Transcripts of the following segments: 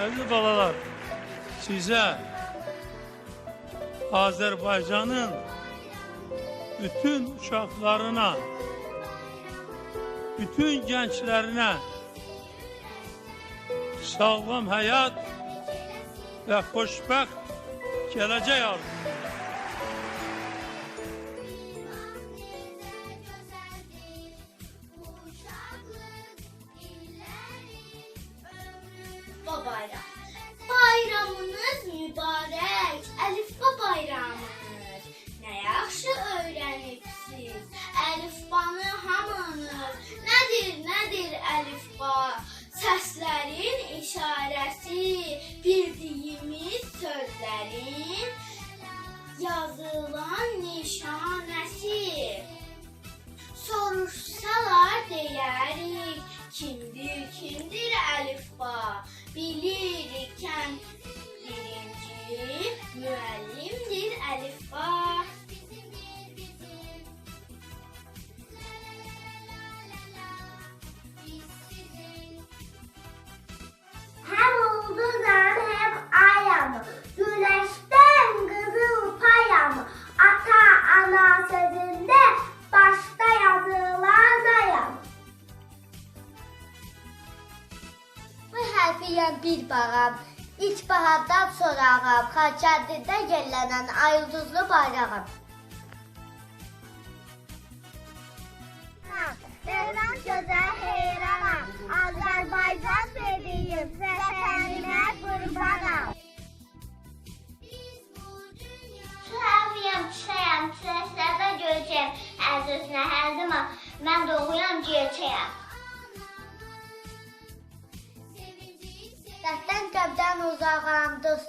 Əziz balalar, sizə Azərbaycanın bütün uşaqlarına, bütün gənclərinə sağlam həyat və xoşbəxt gələcək arzulayıram. Yazılan nişanəsi. Soruşsalar deyərik, kimdir, kimdir əlifba? Bilirikən birinci müəllimdir bir bağam, ilk bahardan sonra ağam, Xaçəndidə yellənən ayıldızlı bayrağım. Devran gözəl heyranam, Azərbaycan sevdiyim, vətənimə qurbanam.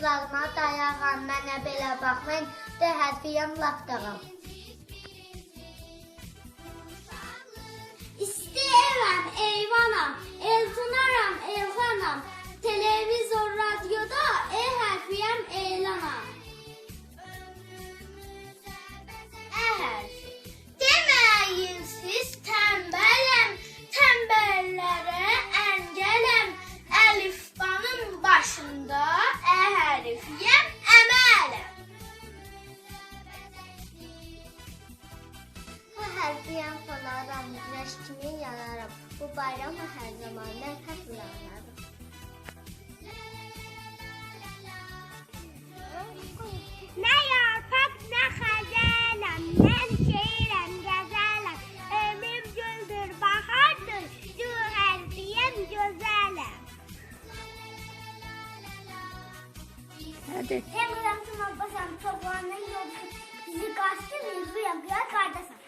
Dostlarıma dayağam, mənə belə baxmayın, də hərfiyyəm lafdağam. İstəyirəm eyvanam, eltunaram, elxanam, televizor, radioda e hərfiyəm elanam. Ə hərfi. Deməyin siz tənbələm, başında Bu bayramı hər zaman mən xatırlanarım. Nə yarpaq, nə xəzələm, mən şeirəm, qəzələm. Ömrüm güldür, bahardır, cühərdiyəm, gözələm. Hadi. Emrəm tüm abbasam, çobanın yolcu, bizi qaçdı, mizluyam, qıya qardasan. Bu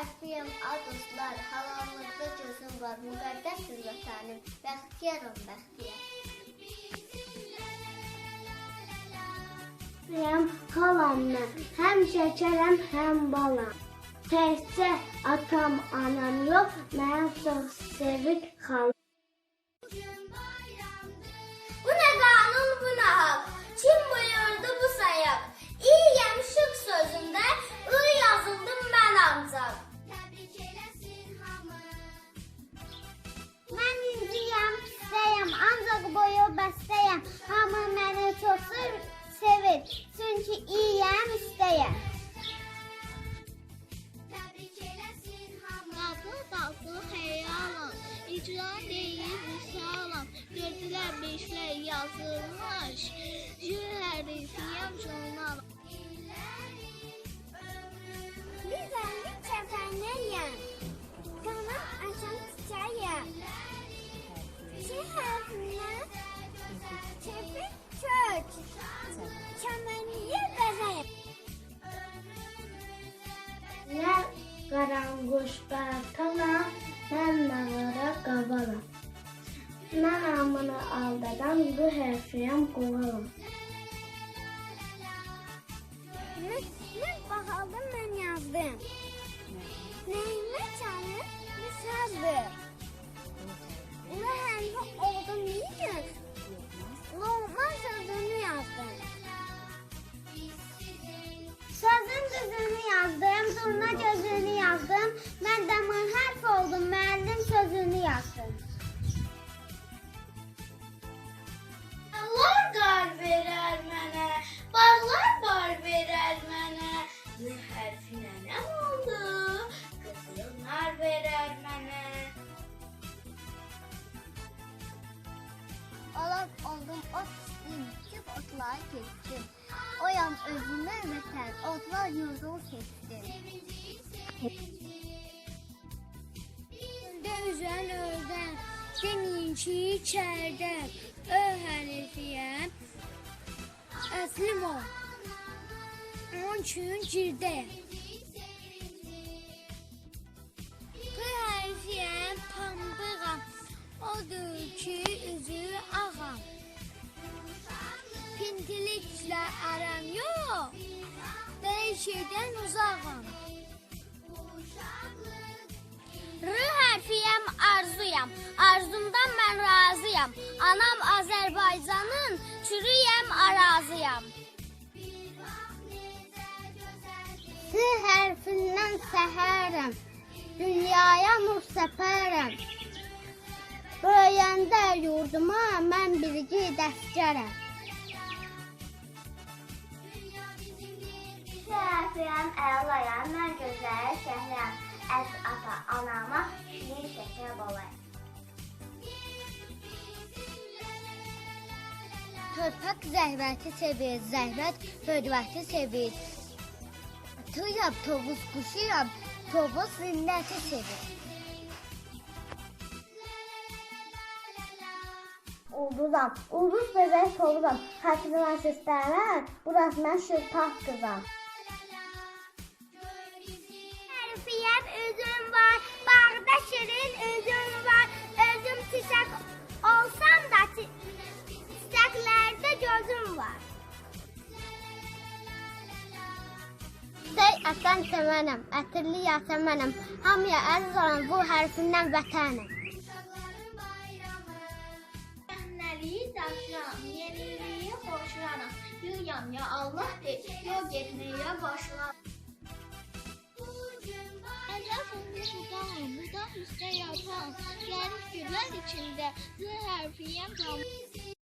Bağışlayın aduslar, halallıqda gözüm var, müqəddəsdir vətənim, bəxtiyaram bəxtiyar. Mən xalamdan, həm şəkərəm, həm balam. Təkcə atam, anam yox, mənim çox sevik xalam. Bu nə qanun, bu nə haq? Kim buyurdu bu sayaq? İyiyəm şıq sözündə, ı yazıldım mən ancaq. Beşlər yazılmış, jürərifiyəm jurnal. Güzellik çəfənəyəm, qanam açan çiçəyəm. Şəhərindən çəpə kök, çəməniyə bəzəyəm. Nə qaranquş bərtana, mən nağara qabaram. Mən hamını aldadan bu hərfiyəm qovaram. Mən, mən baxaldım, mən yazdım. Vətən, odlar yurdun seçdim. Göldə üzən öldən, deməyin ki, içərdə Ö hərfiyəm, əslim ol. Onun üçün girdəyəm. P hərfiyəm, pambığam. Odur ki, üzü ağam. Pintiliklə aram yox, dəyişikdən uzağam. R hərfiyəm, arzuyam. Arzumdan mən razıyam. Anam Azərbaycanın, çürüyəm arazıyam. S hərfindən səhərəm, dünyaya nur səpərəm. Böyüyəndə yurduma mən birgi dəstgərəm. Şərfiyəm, əlayam, mən gözəl şəhrəm. Əz ata anama şirin şəkər balayım. Torpaq zəhməti sevir, zəhmət hörməti sevir. Tuyam, tovuz quşuyam, tovuz zinnəti sevir. Ulduzam, ulduz bebek tovuzam. Xətrimə səslənər, burası mən şırpaq qızam. Hərfiyəm üzüm var, bağda şirin üzüm var. Özüm çiçək olsam da çi- çiçəklərdə gözüm var. Dey ətən təmənəm, ətirli yatəmənəm. Hamıya əziz olan bu hərfindən vətənəm. Səhnəliyi daşıram, yeniliyi xoşlaram. Yuyam ya Allah de, yox getməyə başlam. Ətrafımda sultanım, burada üstə yatan, gəlib güllər içində, Z hərfiyəm tam.